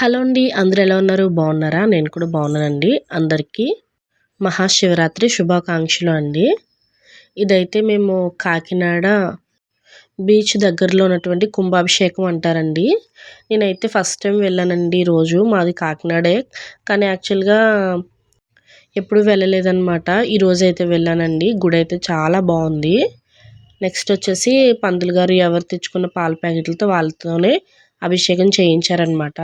Hello అండి అందరు ఎలా ఉన్నారు? బాగున్నారా? నేను కూడా బాగున్నానండి. అందరికీ మహాశివరాత్రి శుభాకాంక్షలు అండి. ఇదైతే మేము కాకినాడ బీచ్ దగ్గరలో ఉన్నటువంటి కుంభాభిషేకం అంటారండి. నేనైతే ఫస్ట్ టైం వెళ్ళానండి ఈరోజు మాది కాకినాడే. కానీ యాక్చువల్గా ఎప్పుడు వెళ్ళలేదన్నమాట. ఈరోజు అయితే వెళ్ళానండి. గుడి అయితే చాలా బాగుంది. నెక్స్ట్ వచ్చేసి పంతులు గారు ఎవరు తెచ్చుకున్న పాల ప్యాకెట్లతో వాళ్ళతోనే అభిషేకం చేయించారనమాట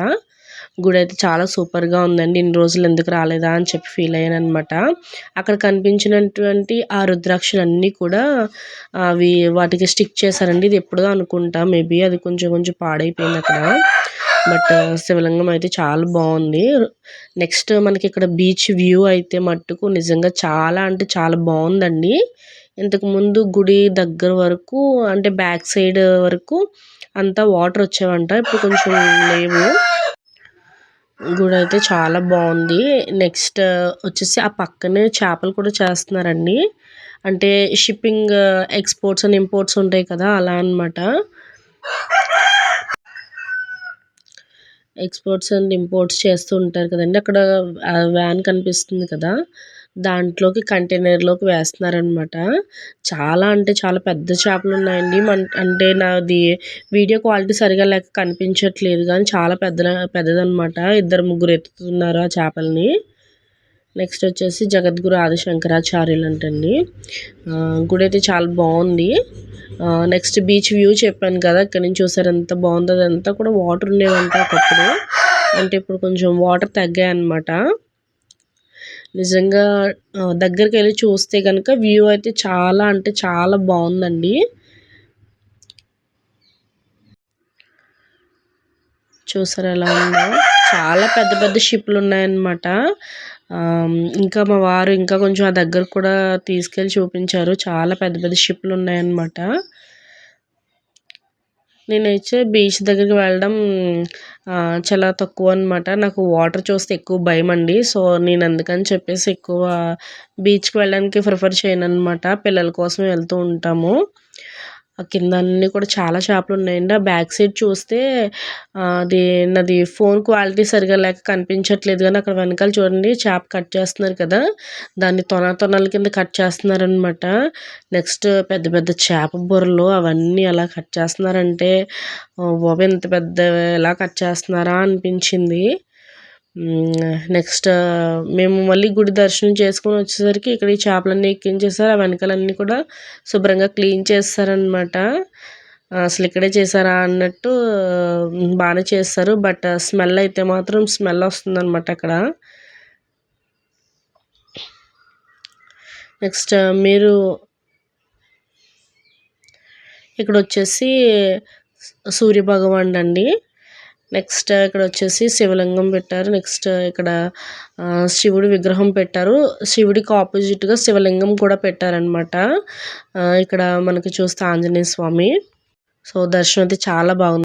గుడి అయితే చాలా సూపర్గా ఉందండి. ఇన్ని రోజులు ఎందుకు రాలేదా అని చెప్పి ఫీల్ అయ్యాను అనమాట అక్కడ కనిపించినటువంటి ఆ రుద్రాక్షలు అన్నీ కూడా అవి వాటికి స్టిక్ చేశారండి. ఇది ఎప్పుడో అనుకుంటా. మేబీ అది కొంచెం కొంచెం పాడైపోయింది అక్కడ. బట్ శివలింగం అయితే చాలా బాగుంది. నెక్స్ట్ మనకి ఇక్కడ బీచ్ వ్యూ అయితే మట్టుకు నిజంగా చాలా అంటే చాలా బాగుందండి. ఇంతకుముందు గుడి దగ్గర వరకు అంటే బ్యాక్ సైడ్ వరకు అంతా వాటర్ వచ్చేవంట. ఇప్పుడు కొంచెం లేవు. గుడి అయితే చాలా బాగుంది. నెక్స్ట్ వచ్చేసి ఆ పక్కనే చేపలు కూడా చేస్తున్నారండి. అంటే షిప్పింగ్ ఎక్స్పోర్ట్స్ అండ్ ఇంపోర్ట్స్ ఉంటాయి కదా అలా అనమాట ఎక్స్పోర్ట్స్ అండ్ ఇంపోర్ట్స్ చేస్తూ ఉంటారు కదండి. అక్కడ వ్యాన్ కనిపిస్తుంది కదా. దాంట్లోకి కంటైనర్లోకి వేస్తున్నారనమాట. చాలా అంటే చాలా పెద్ద చేపలు ఉన్నాయండి మన అంటే నాది వీడియో క్వాలిటీ సరిగా లేక కనిపించట్లేదు కానీ చాలా పెద్ద పెద్దదనమాట. ఇద్దరు ముగ్గురు ఎత్తుతున్నారు ఆ చేపల్ని. నెక్స్ట్ వచ్చేసి జగద్గురు ఆదిశంకరాచార్యులు అంటండి గుడి అయితే చాలా బాగుంది. నెక్స్ట్ బీచ్ వ్యూ చెప్పాను కదా ఇక్కడ నుంచి చూసారు ఎంత బాగుందో అదంతా కూడా వాటర్ ఉండేవంట ఒకప్పుడు అంటే ఇప్పుడు కొంచెం వాటర్ తగ్గాయి అనమాట నిజంగా దగ్గరికి వెళ్ళి చూస్తే కనుక వ్యూ అయితే చాలా అంటే చాలా బాగుందండి చూసారు ఎలా ఉందో? చాలా పెద్ద పెద్ద షిప్లు ఉన్నాయన్నమాట. ఇంకా మా వారు ఇంకా కొంచెం ఆ దగ్గర కూడా తీసుకెళ్ళి చూపించారు. చాలా పెద్ద పెద్ద షిప్లు ఉన్నాయన్నమాట. నేనైతే బీచ్ దగ్గరికి వెళ్ళడం చాలా తక్కువ అనమాట నాకు వాటర్ చూస్తే ఎక్కువ భయం అండి. సో నేను అందుకని చెప్పేసి ఎక్కువ బీచ్కి వెళ్ళడానికి ప్రిఫర్ చేయను అనమాట పిల్లల కోసం వెళ్తూ ఉంటాము. కింద అన్నీ కూడా చాలా చేపలు ఉన్నాయండి. ఆ బ్యాక్ సైడ్ చూస్తే అది నాది ఫోన్ క్వాలిటీ సరిగా లేక కనిపించట్లేదు కానీ అక్కడ వెనకాల చూడండి చేప కట్ చేస్తున్నారు కదా. దాన్ని తొన తొనల కింద కట్ చేస్తున్నారనమాట నెక్స్ట్ పెద్ద పెద్ద చేప బుర్రలు అవన్నీ అలా కట్ చేస్తున్నారంటే బాబు ఇంత పెద్ద ఎలా కట్ చేస్తున్నారా? అనిపించింది. నెక్స్ట్ మేము మళ్ళీ గుడి దర్శనం చేసుకొని వచ్చేసరికి ఇక్కడ ఈ చేపలన్నీ ఎక్కించేసారు. ఆ వెనకాలన్నీ కూడా శుభ్రంగా క్లీన్ చేస్తారనమాట అసలు ఇక్కడే చేశారా అన్నట్టు బాగానే చేస్తారు. బట్ స్మెల్ అయితే మాత్రం స్మెల్ వస్తుందన్నమాట అక్కడ. నెక్స్ట్ మీరు ఇక్కడ వచ్చేసి సూర్యభగవానుడు అండి నెక్స్ట్ ఇక్కడ వచ్చేసి శివలింగం పెట్టారు. నెక్స్ట్ ఇక్కడ శివుడి విగ్రహం పెట్టారు. శివుడికి ఆపోజిట్గా శివలింగం కూడా పెట్టారనమాట ఇక్కడ మనకి చూస్తే ఆంజనేయ స్వామి. సో దర్శనం అయితే చాలా బాగుంది.